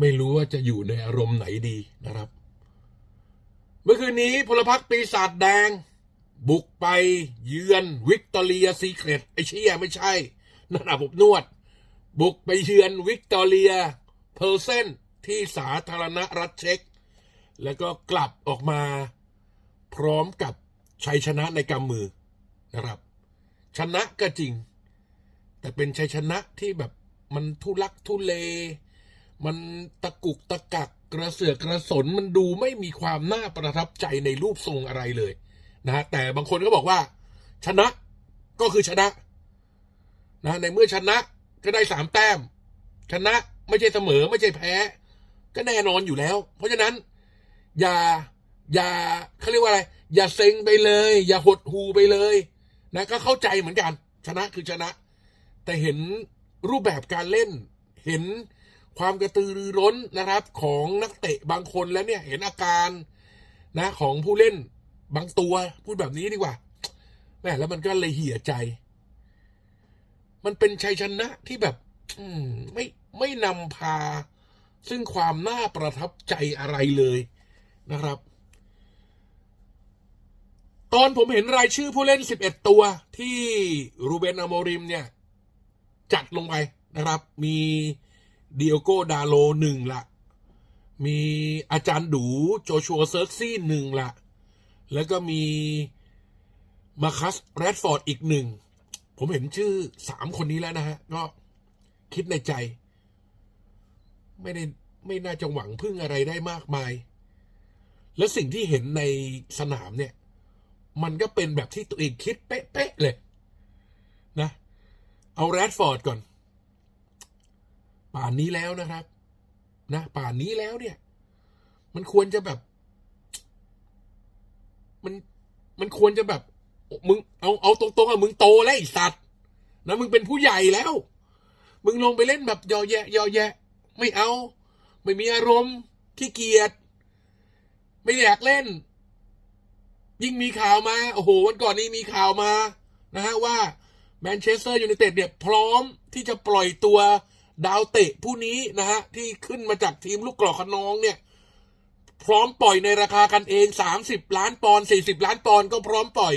ไม่รู้ว่าจะอยู่ในอารมณ์ไหนดีนะครับ เมื่อคืนนี้พลพรรคปีศาจแดง บุกไปเยือนวิกตอเรียซีเครตไอเชี่ยไม่ใช่นั่นอาบอบนวด บุกไปเยือนวิกตอเรียเพอร์เซนที่สาธารณรัฐเช็ก แล้วก็กลับออกมาพร้อมกับชัยชนะในกำมือนะครับ ชนะก็จริง แต่เป็นชัยชนะที่แบบมันทุลักทุเล มันตะกุกตะกักกระเสือกกระสนมันดูไม่มีความน่าประทับใจในรูปทรงอะไรเลยนะฮะแต่บางคนก็บอกว่า ชนะก็คือชนะนะในเมื่อชนะก็ได้สามแต้ม ชนะไม่ใช่เสมอไม่ใช่แพ้ ก็แน่นอนอยู่แล้ว เพราะฉะนั้น อย่าอย่าเขาเรียกว่าอะไร อย่าเซ็งไปเลย อย่าหดหูไปเลยนะก็เข้าใจเหมือนกัน ชนะคือชนะ แต่เห็นรูปแบบการเล่น เห็น ความกระตือรือร้นนะครับ ของนักเตะบางคนแล้วเนี่ยเห็นอาการนะของผู้เล่นบางตัวพูดแบบนี้ดีกว่าแม่แล้วมันก็เลยเหี่ยใจ มันเป็นชัยชนะที่แบบ อืมไม่ไม่นำพา ซึ่งความน่าประทับใจอะไรเลยนะครับ ตอนผมเห็นรายชื่อผู้เล่น 11 ตัวที่รูเบนอโมริมเนี่ย จัดลงไปนะครับ มี เดียโกดาโลหนึ่งละ มีอาจารย์ดูโจชัวเซิร์กซี่หนึ่งละ แล้วก็มีมาคัสแรดฟอร์ดอีกหนึ่ง ผมเห็นชื่อสามคนนี้แล้วนะฮะ ก็คิดในใจ ไม่ได้ไม่น่าจะหวังพึ่งอะไรได้มากมาย และสิ่งที่เห็นในสนามเนี่ย มันก็เป็นแบบที่ตัวเองคิดเป๊ะๆเลย นะ เอาแรดฟอร์ดก่อน ป่านนี้แล้วนะครับ นะป่านนี้แล้วเนี่ย มันควรจะแบบ มันมันควรจะแบบ มึงเอาเอาตรงๆอะมึงโตแล้วไอสัตว์นะมึงเป็นผู้ใหญ่แล้ว มึงลงไปเล่นแบบยอแยะยอแยะ ไม่เอา ไม่มีอารมณ์ขี้เกียจไม่อยากเล่น ยิ่งมีข่าวมา โอ้โห วันก่อนนี้มีข่าวมา นะฮะว่าแมนเชสเตอร์ยูไนเต็ดเนี่ยพร้อมที่จะปล่อยตัว ดาวเตะผู้นี้นะฮะที่ขึ้นมาจากทีมลูกกรอกขนองเนี่ย พร้อมปล่อยในราคากันเองสามสิบล้านปอนด์สี่สิบล้านปอนด์ก็พร้อมปล่อย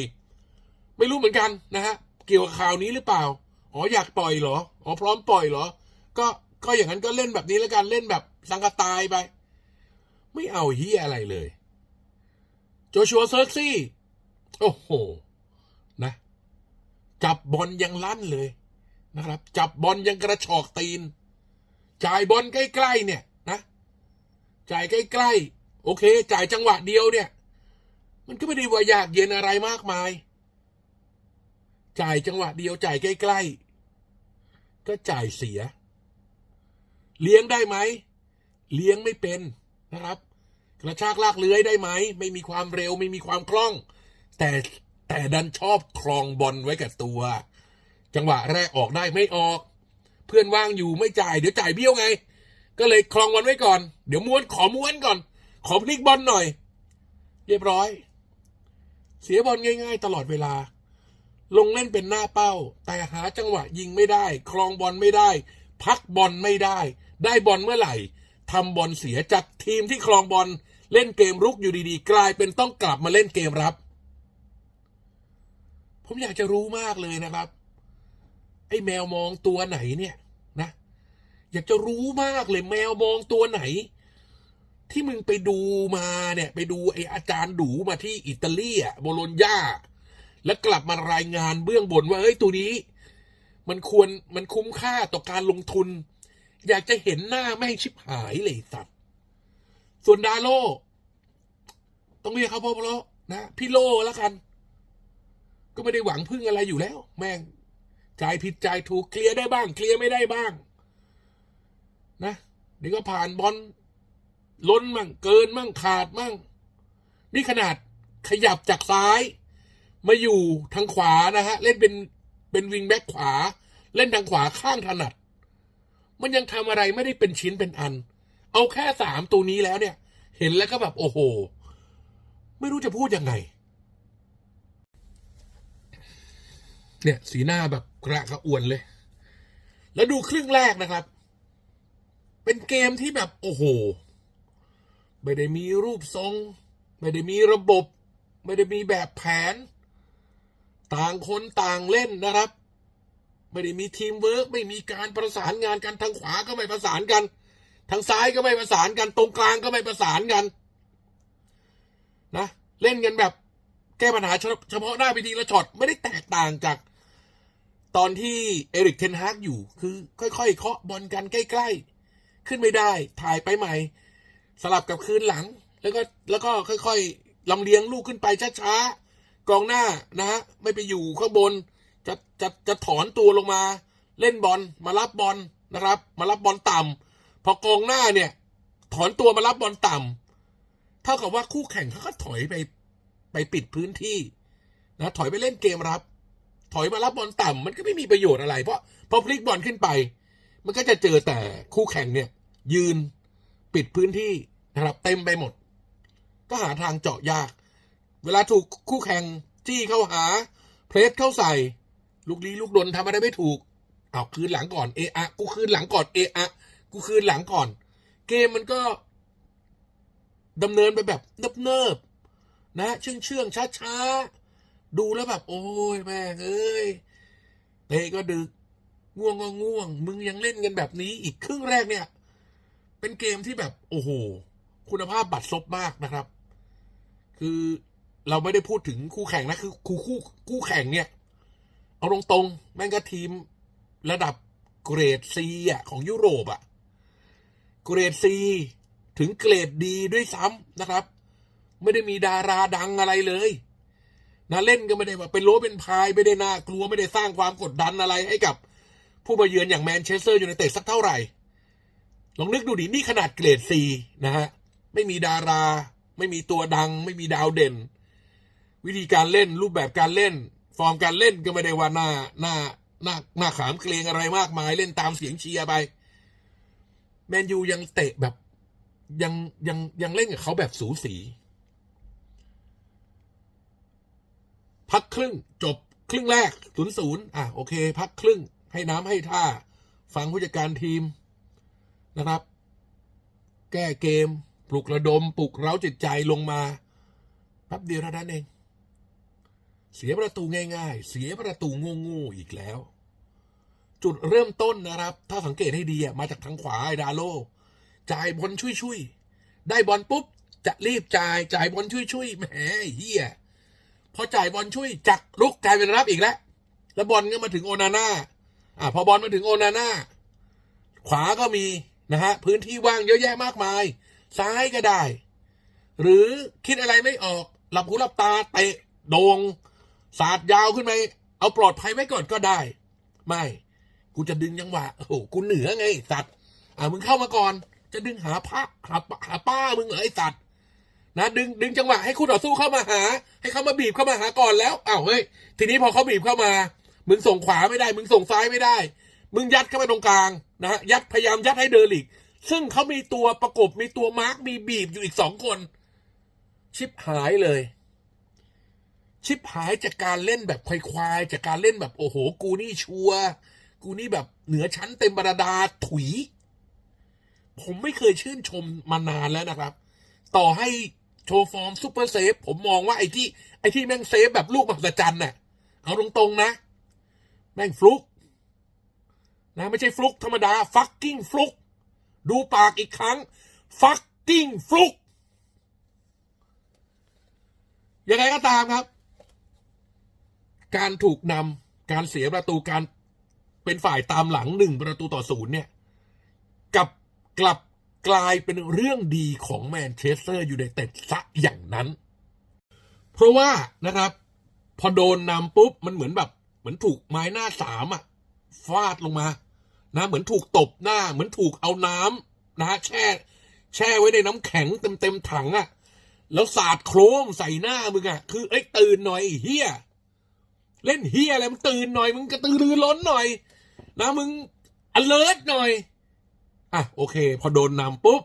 ไม่รู้เหมือนกันนะฮะเกี่ยวกับข่าวนี้หรือเปล่าอ๋ออยากปล่อยเหรออ๋อพร้อมปล่อยเหรอ ก็ก็อย่างนั้นก็เล่นแบบนี้แล้วกันเล่นแบบสังกตายไป ไม่เอาเฮียอะไรเลยโจชัวเซิร์ซี่โอ้โหนะ จับบอลยังลั่นเลย นะครับ จับบอลยังกระชอกตีน จ่ายบอลใกล้ๆเนี่ยนะ จ่ายใกล้ๆ โอเค จ่ายจังหวะเดียวเนี่ย มันก็ไม่ได้ว่ายากเย็นอะไรมากมาย จ่ายจังหวะเดียว จ่ายใกล้ๆ ก็จ่ายเสีย เลี้ยงได้ไหม เลี้ยงไม่เป็นนะครับ กระชากลากเลื้อยได้ไหม ไม่มีความเร็วไม่มีความคล่อง แต่แต่ดันชอบครองบอลไว้กับตัว จังหวะแรกออกได้ไม่ออก เพื่อนว่างอยู่ไม่จ่ายเดี๋ยวจ่ายเบี้ยวไง ก็เลยครองบอลไว้ก่อน เดี๋ยวม้วนขอม้วนก่อน ขอพลิกบอลหน่อย เรียบร้อย เสียบอลง่าย ๆ ตลอดเวลา ลงเล่นเป็นหน้าเป้า แต่หาจังหวะยิงไม่ได้ครองบอลไม่ได้ พักบอลไม่ได้ ได้บอลเมื่อไหร่ทำบอลเสียจากทีมที่ครองบอลเล่นเกมรุกอยู่ดีๆ กลายเป็นต้องกลับมาเล่นเกมรับ ผมอยากจะรู้มากเลยนะครับ ไอ้แมวมองตัวไหนเนี่ยนะ อยากจะรู้มากเลยแมวมองตัวไหน ที่มึงไปดูมาเนี่ย ไปดูไอ้อาจารย์ดูมาที่อิตาลีอะโบโลญญาแล้วกลับมารายงานเบื้องบนว่าเฮ้ยตัวนี้ มันควรมันคุ้มค่าต่อการลงทุน อยากจะเห็นหน้าแม่งชิบหายเลยสัตว์ส่วนดาโลต้องเรียกเขาพ่อเพราะนะพี่โลแล้วกัน ก็ไม่ได้หวังพึ่งอะไรอยู่แล้ว แม่ง จ่ายผิดจ่ายถูกเคลียร์ได้บ้าง เคลียร์ไม่ได้บ้าง นะเดี๋ยวก็ผ่านบอลล้นมั่งเกินมั่งขาดมั่งนี่ขนาดขยับจากซ้าย มาอยู่ทางขวานะฮะ เล่นเป็นเป็นวิงแบ็กขวา เล่นทางขวาข้างถนัด มันยังทำอะไรไม่ได้เป็นชิ้นเป็นอัน เอาแค่สามตัวนี้แล้วเนี่ย เห็นแล้วก็แบบโอ้โห ไม่รู้จะพูดยังไง เนี่ย สีหน้าแบบกระกระอ่วนเลย แล้วดูครึ่งแรกนะครับ เป็นเกมที่แบบโอ้โห ไม่ได้มีรูปทรง ไม่ได้มีระบบ ไม่ได้มีแบบแผน ต่างคนต่างเล่นนะครับ ไม่ได้มีทีมเวิร์กไม่มีการประสานงานกันทางขวาก็ไม่ประสานกันทางซ้ายก็ไม่ประสานกัน ตรงกลางก็ไม่ประสานกันนะเล่นกันแบบแก้ปัญหาเฉพาะหน้าไปทีละช็อตไม่ได้แตกต่างจาก ตอนที่เอริกเทนฮากอยู่ คือค่อยๆเคาะบอลกันใกล้ๆ ขึ้นไม่ได้ถ่ายไปใหม่ สลับกับคืนหลัง แล้วก็แล้วก็ค่อยๆลำเลียงลูกขึ้นไปช้าๆกองหน้านะฮะไม่ไปอยู่ข้างบนจะจะจะถอนตัวลงมาเล่นบอลมารับบอลนะครับ มารับบอลต่ำพอกองหน้าเนี่ย ถอนตัวมารับบอลต่ำเท่ากับว่าคู่แข่งเขาก็ถอยไปไปปิดพื้นที่นะถอยไปเล่นเกมรับ ถอยมารับบอลต่ำมันก็ไม่มีประโยชน์อะไร เพราะพอพลิกบอลขึ้นไป มันก็จะเจอแต่คู่แข่งเนี่ย ยืนปิดพื้นที่นะครับ เต็มไปหมด ก็หาทางเจาะยาก เวลาถูกคู่แข่งจี้เข้าหา เพรสเข้าใส่ ลูกลี้ลูกดนทำอะไรไม่ถูกเอาคืนหลังก่อนเออะกูคืนหลังก่อนเออะกูคืนหลังก่อน เกมมันก็ดำเนินไปแบบเนิบๆนะเชื่องเชื่องช้าช้าๆ ดูแล้วแบบ โอ้ยแม่งเอ้ยเตะก็ดึก ง่วงก็ง่วง มึงยังเล่นกันแบบนี้อีกครึ่งแรกเนี่ย เป็นเกมที่แบบ โอ้โห คุณภาพบัตรซบมากนะครับ คือเราไม่ได้พูดถึงคู่แข่งนะ คือคู่คู่คู่แข่งเนี่ย เอาตรงๆแม่งก็ทีมระดับเกรดซีอะของยุโรปอะ เกรดซีถึงเกรดดีด้วยซ้ำนะครับ ไม่ได้มีดาราดังอะไรเลย นะเล่นก็ไม่ได้ว่าเป็นโลเป็นพายไม่ได้น่ากลัวไม่ได้สร้างความกดดันอะไรให้กับ ผู้มาเยือนอย่างแมนเชสเตอร์ยูไนเต็ดสักเท่าไหร่ ลองนึกดูดินี่ขนาดเกรดซีนะฮะไม่มีดารา ไม่มีตัวดัง ไม่มีดาวเด่น วิธีการเล่นรูปแบบการเล่น ฟอร์มการเล่นก็ไม่ได้ว่าหน้าหน้าหน้าหน้าขามเกรงอะไรมากมายเล่นตามเสียงเชียร์ไปแมนยูยังเตะแบบยังยังยังเล่นกับเขาแบบสูสี พักครึ่งจบครึ่งแรกศูนย์ศูนย์อะโอเค พักครึ่งให้น้ำให้ท่า ฟังผู้จัดการทีมนะครับ แก้เกม ปลุกระดม ปลุกเร้าจิตใจลงมาแป๊บเดียวเท่านั้นเอง เสียประตูง่ายๆ เสียประตูโง่ๆอีกแล้ว จุดเริ่มต้นนะครับ ถ้าสังเกตให้ดีมาจากทางขวาไอดาโลจ่ายบอลช่วยๆ ได้บอลปุ๊บ จะรีบจ่ายจ่ายบอลช่วยๆแหมเฮีย พอจ่ายบอลช่วยจักลุกกลายเป็นรับอีกแล้ว แล้วบอลก็มาถึงโอนาน่าอะพอบอลมาถึงโอนาน่าขวาก็มีนะฮะพื้นที่ว่างเยอะแยะมากมาย ซ้ายก็ได้ หรือคิดอะไรไม่ออกหลับหูหลับตาเตะโดงสาดยาวขึ้นไปเอาปลอดภัยไว้ก่อนก็ได้ ไม่ กูจะดึงจังหวะโอ้โหกูเหนือไงสัตว์อ่ามึงเข้ามาก่อน จะดึงหาพระหาปะหาป้ามึงเหรอไอสัตว์ นะดึงดึงจังหวะให้คู่ต่อสู้เข้ามาหา ให้เขามาบีบเข้ามาหาก่อนแล้วอ้าวเฮ้ยทีนี้พอเขาบีบเข้ามา มึงส่งขวาไม่ได้ มึงส่งซ้ายไม่ได้ มึงยัดเข้าไปตรงกลางนะฮะยัดพยายามยัดให้เดอร์ลิก ซึ่งเขามีตัวประกบมีตัวมาร์กมีบีบอยู่อีกสองคน ชิบหายเลย ชิบหายจากการเล่นแบบควายๆจากการเล่นแบบโอ้โห กูนี่ชัวร์กูนี่แบบเหนือชั้นเต็มบรรดาถุย ผมไม่เคยชื่นชมมานานแล้วนะครับ ต่อให้ โชว์ฟอร์มซูเปอร์เซฟ ผมมองว่าไอ้ที่ไอ้ที่แม่งเซฟแบบลูกมหัศจรรย์น่ะ เอาตรงๆนะ แม่งฟลุกนะไม่ใช่ฟลุกธรรมดาฟักกิ้งฟลุกดูปากอีกครั้งฟักกิ้งฟลุกยังไงก็ตามครับ การถูกนำการเสียประตูการเป็นฝ่ายตามหลังหนึ่งประตูต่อศูนย์เนี่ย กับกลับ กลายเป็นเรื่องดีของแมนเชสเตอร์ยูไนเต็ดซะอย่างนั้น เพราะว่านะครับ พอโดนนำปุ๊บมันเหมือนแบบ เหมือนถูกไม้หน้าสามอะฟาดลงมา นะเหมือนถูกตบหน้า เหมือนถูกเอาน้ำนะแช่ แช่ไว้ในน้ำแข็งเต็มเต็มถังอะแล้วสาดโครมใส่หน้ามึงอะคือเอ้ยตื่นหน่อยเฮียเล่นเฮียอะไรมึงตื่นหน่อยมึงกระตือรือร้นหน่อย นะมึง alert หน่อย อะโอเค พอโดนนำปุ๊บ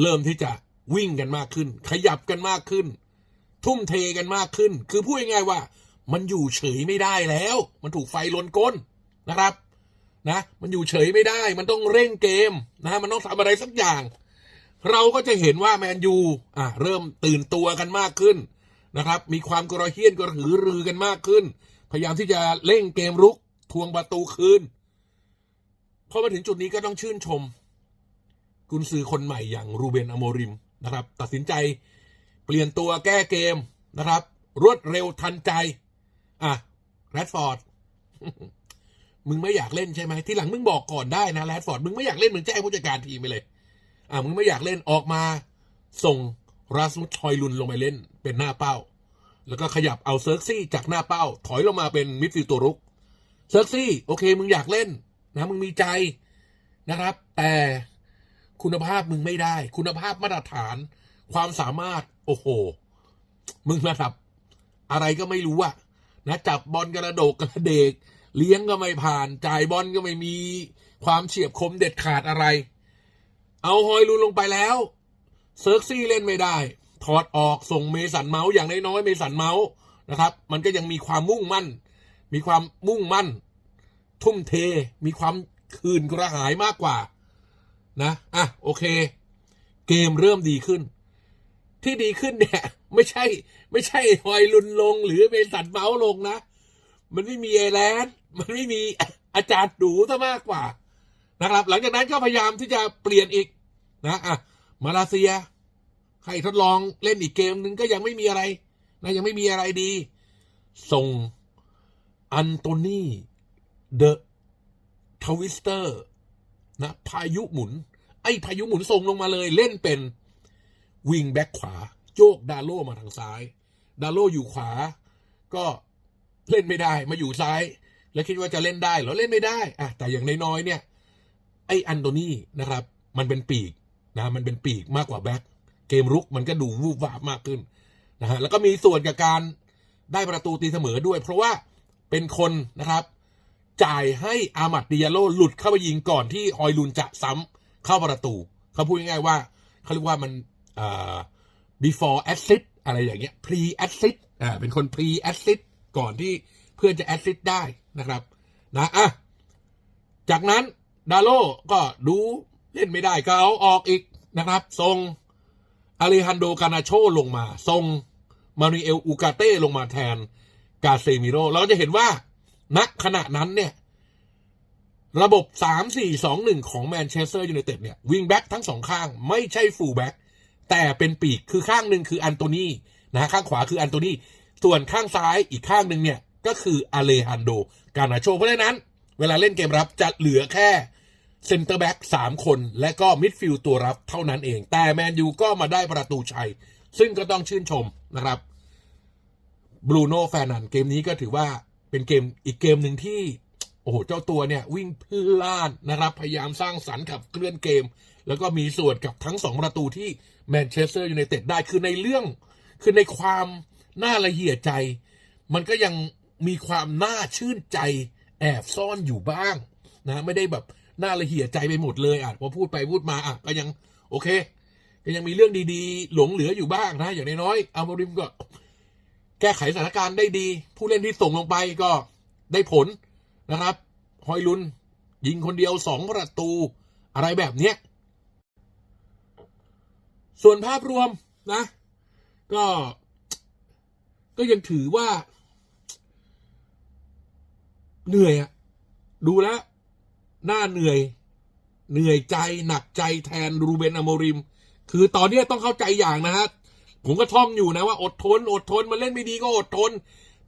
เริ่มที่จะวิ่งกันมากขึ้น ขยับกันมากขึ้น ทุ่มเทกันมากขึ้น คือพูดง่ายๆว่า มันอยู่เฉยไม่ได้แล้ว มันถูกไฟลนก้นนะครับนะมันอยู่เฉยไม่ได้ มันต้องเร่งเกมนะมันต้องทำอะไรสักอย่าง เราก็จะเห็นว่าแมนยูอะเริ่มตื่นตัวกันมากขึ้นนะครับ มีความกระเฮี้ยนกระหือรือกันมากขึ้น พยายามที่จะเร่งเกมรุก ทวงประตูคืน พอมาถึงจุดนี้ก็ต้องชื่นชม กุนซือคนใหม่อย่างรูเบนอโมริมนะครับ ตัดสินใจเปลี่ยนตัวแก้เกมนะครับ รวดเร็วทันใจ อะแรดฟอร์ดมึงไม่อยากเล่นใช่ไหมที่หลังมึงบอกก่อนได้นะแรดฟอร์ดมึงไม่อยากเล่นมึงแจ้งผู้จัดการทีมไปเลย อะมึงไม่อยากเล่นออกมาส่งราสมุสชอยลุนลงไปเล่นเป็นหน้าเป้า แล้วก็ขยับเอาเซิร์กซี่จากหน้าเป้า ถอยลงมาเป็นมิดฟิลด์ตัวรุกเซิร์กซี่โอเคมึงอยากเล่น นะมึงมีใจนะครับ แต่คุณภาพมึงไม่ได้ คุณภาพมาตรฐาน ความสามารถ โอ้โห มึงระดับ อะไรก็ไม่รู้อะนะจับบอลกระโดกกระเดก เลี้ยงก็ไม่ผ่าน จ่ายบอลก็ไม่มีความเฉียบคมเด็ดขาดอะไร เอาฮอยลุนลงไปแล้ว เซิร์กซี่เล่นไม่ได้ ถอดออกส่งเมสันเมาส์อย่างน้อยๆเมสันเมาส์นะครับ มันก็ยังมีความมุ่งมั่น มีความมุ่งมั่น ทุ่มเทมีความคืนกระหายมากกว่า นะอะโอเค เกมเริ่มดีขึ้น ที่ดีขึ้นเนี่ย ไม่ใช่ ไม่ใช่ฮอยลุนลง หรือเมสันเมาส์ลงนะ มันไม่มีเอแลนด์มันไม่มีอาจารย์ดูซะมากกว่า นะครับ หลังจากนั้นก็พยายามที่จะเปลี่ยนอีกนะอะมาเลเซียให้ทดลองเล่นอีกเกมหนึ่งก็ยังไม่มีอะไรนะยังไม่มีอะไรดี ส่งอันโตนี เดอะทวิสเตอร์นะพายุหมุน ไอ้พายุหมุนส่งลงมาเลย เล่นเป็นวิงแบ็คขวา โยกดาโลมาทางซ้าย ดาโลอยู่ขวา ก็เล่นไม่ได้มาอยู่ซ้าย แล้วคิดว่าจะเล่นได้เหรอเล่นไม่ได้อะแต่อย่างน้อยๆเนี่ย ไอ้อันโตนีนะครับ มันเป็นปีกนะมันเป็นปีกมากกว่าแบ็คเกมรุกมันก็ดูวูบวาบมากขึ้นนะฮะแล้วก็มีส่วนกับการได้ประตูตีเสมอด้วย เพราะว่าเป็นคนนะครับ จ่ายให้อามัดดิยาโลหลุดเข้าไปยิงก่อนที่ฮอยลุนจะซ้ำเข้าประตู เขาพูดง่ายๆว่าเขาเรียกว่ามันอ่า before assist อะไรอย่างเงี้ย pre assist อ่าเป็นคน pre assist ก่อนที่เพื่อนจะ assist ได้นะครับนะอะจากนั้นดาโลก็ดูเล่นไม่ได้ก็เอาออกอีกนะครับทรงอาริฮันโดกานาโชลงมาทรงมาริเอลอูกาเต้ลงมาแทนกาเซมิโรเราจะเห็นว่า นักขณะนั้นเนี่ย ระบบ 3-4-2-1 ของแมนเชสเตอร์ยูไนเต็ดเนี่ยวิงแบ็กทั้งสองข้างไม่ใช่ฟูลแบ็กแต่เป็นปีกคือข้างหนึ่งคืออันโตนีนะฮะข้างขวาคืออันโตนีส่วนข้างซ้ายอีกข้างหนึ่งเนี่ย ก็คืออเลฮันโด กานาโช เพราะฉะนั้น เวลาเล่นเกมรับจะเหลือแค่เซนเตอร์แบ็กสามคน และก็มิดฟิลด์ตัวรับเท่านั้นเอง แต่แมนยูก็มาได้ประตูชัย ซึ่งก็ต้องชื่นชมนะครับบรูโน่แฟนันเกมนี้ก็ถือว่า เป็นเกมอีกเกมหนึ่งที่ โอ้โห เจ้าตัวเนี่ย วิ่งพล่านนะครับ พยายามสร้างสรรค์ขับเคลื่อนเกม แล้วก็มีส่วนกับทั้งสองประตูที่แมนเชสเตอร์ยูไนเต็ดได้คือในเรื่อง คือในความน่าละเหี่ยใจ มันก็ยังมีความน่าชื่นใจแอบซ่อนอยู่บ้างนะไม่ได้แบบน่าละเหี่ยใจไปหมดเลยอะพอพูดไปพูดมาอะก็ยังโอเค ก็ยังมีเรื่องดีๆ หลงเหลืออยู่บ้างนะ อย่างน้อยๆอัลโมริมก็ แก้ไขสถานการณ์ได้ดี ผู้เล่นที่ส่งลงไปก็ได้ผลนะครับ ฮอยลุน ยิงคนเดียวสองประตูอะไรแบบเนี้ย ส่วนภาพรวมนะ ก็ ก็ยังถือว่า เหนื่อยอะดูแล้วหน้าเหนื่อย เหนื่อยใจหนักใจแทนรูเบนอโมริม คือตอนนี้ต้องเข้าใจอย่างนะฮะ ผมก็ท่องอยู่นะว่าอดทน อดทน มันเล่นไม่ดีก็อดทน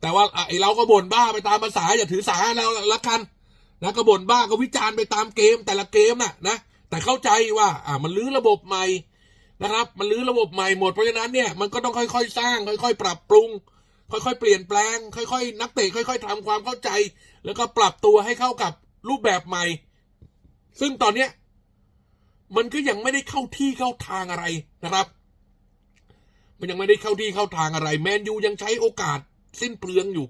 แต่ว่าไอเราก็บ่นบ้าไปตามภาษาอย่าถือสาเราละกันนะก็บ่นบ้าก็วิจารณ์ไปตามเกมแต่ละเกมน่ะนะแต่เข้าใจว่าอ่ามันลื้อระบบใหม่นะครับ มันลื้อระบบใหม่หมดเพราะฉะนั้นเนี่ยมันก็ต้องค่อยๆ สร้าง ค่อย ๆ ปรับปรุง ค่อยๆ เปลี่ยนแปลง ค่อย ๆ นักเตะค่อย ๆทำความเข้าใจ แล้วก็ปรับตัวให้เข้ากับรูปแบบใหม่ ซึ่งตอนเนี้ยมันก็ยังไม่ได้เข้าที่เข้าทางอะไรนะครับ มันยังไม่ได้เข้าที่เข้าทางอะไร แมนยูยังใช้โอกาสสิ้นเปลืองอยู่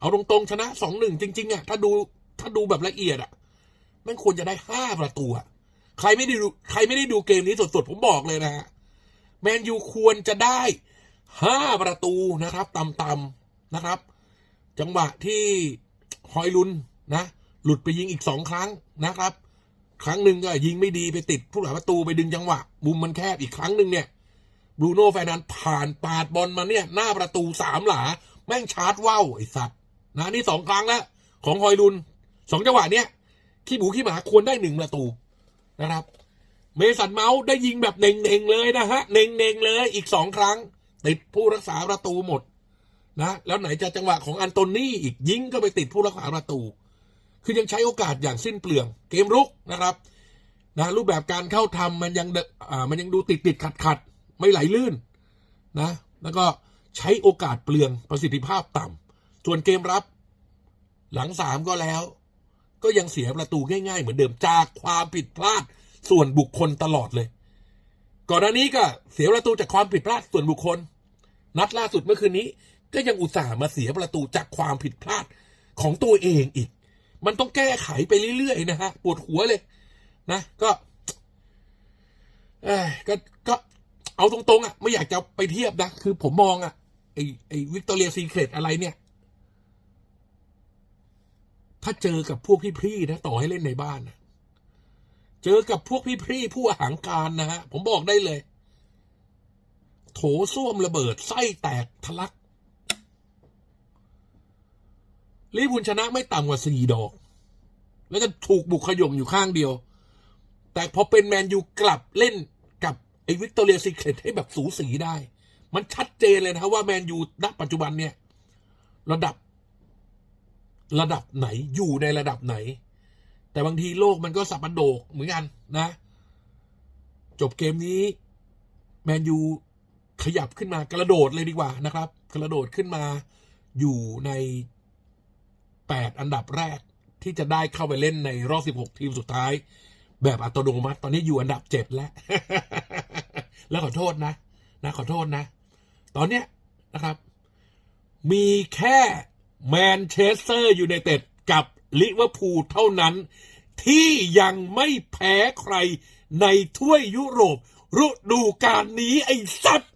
เอาตรงๆชนะสองหนึ่งจริง ๆอะถ้าดูถ้าดูแบบละเอียดอะมันควรจะได้ห้าประตูอะใครไม่ได้ดูใครไม่ได้ดูเกมนี้สดๆผมบอกเลยนะฮะแมนยูควรจะได้ห้าประตูนะครับต่ำๆนะครับ จังหวะที่ฮอยลุนนะ หลุดไปยิงอีกสองครั้งนะครับ ครั้งหนึ่งก็ยิงไม่ดีไปติดผู้หลักประตูไปดึงจังหวะมุมมันแคบอีกครั้งหนึ่งเนี่ย บรูโน่แฟรนันผ่านปาดบอลมาเนี่ย หน้าประตูสามหลา แม่งชาร์จว่าวไอ้สัตว์นะนี่สองครั้งแล้ว ของฮอยลุนสองจังหวะเนี้ยขี้หมูขี้หมาควรได้หนึ่งประตูนะครับ เมสันเมาส์ได้ยิงแบบเน่งๆเลยนะฮะเน่งๆเลยอีกสองครั้ง ติดผู้รักษาประตูหมดนะแล้วไหนจะจังหวะของอันโตนี่อีกยิงก็ไปติดผู้รักษาประตู คือยังใช้โอกาสอย่างสิ้นเปลือง เกมรุกนะครับนะรูปแบบการเข้าทำมันยังเดอ่ามันยังดูติดติดขัดขัด ไม่ไหลลื่นนะ แล้วก็ใช้โอกาสเปลืองประสิทธิภาพต่ำส่วนเกมรับ หลังสามก็แล้ว ก็ยังเสียประตูง่ายๆ เหมือนเดิมจากความผิดพลาดส่วนบุคคลตลอดเลย ก่อนหน้านี้ก็เสียประตูจากความผิดพลาดส่วนบุคคล นัดล่าสุดเมื่อคืนนี้ ก็ยังอุตส่าห์มาเสียประตูจากความผิดพลาดของตัวเองอีก มันต้องแก้ไขไปเรื่อยๆนะฮะปวดหัวเลย นะ ก็เอ้ก็ก็ เอาตรงๆอะไม่อยากจะไปเทียบนะ คือผมมองอะไอไอวิกตอเรียซีเครตอะไรเนี่ย ถ้าเจอกับพวกพี่ๆนะ ต่อให้เล่นในบ้านนะเจอกับพวกพี่ๆผู้อหังการนะฮะ ผมบอกได้เลย โถส้วมระเบิด ไส้แตกทะลักลิเวอร์พูลชนะไม่ต่ำกว่าสี่ดอก แล้วจะถูกบุกขย่มอยู่ข้างเดียว แต่พอเป็นแมนยูกลับเล่น อ้วิกตอเรียซีเครตให้แบบสูสีได้ มันชัดเจนเลยนะว่าแมนยูณปัจจุบันเนี่ย ระดับ ระดับไหนอยู่ในระดับไหน แต่บางทีโลกมันก็สับปะโดกเหมือนกันนะ จบเกมนี้ แมนยูขยับขึ้นมากระโดดเลยดีกว่านะครับ กระโดดขึ้นมาอยู่ในแปดอันดับแรกที่จะได้เข้าไปเล่นในรอบ 16 ทีมสุดท้าย แบบอัตโนมัติ ตอนนี้อยู่อันดับเจ็ดแล้ว แล้วขอโทษนะนะขอโทษนะ ตอนเนี้ยนะครับ มีแค่แมนเชสเตอร์ยูไนเต็ดกับลิเวอร์พูลเท่านั้น ที่ยังไม่แพ้ใครในถ้วยยุโรปฤดูกาลนี้ไอ้สัตว์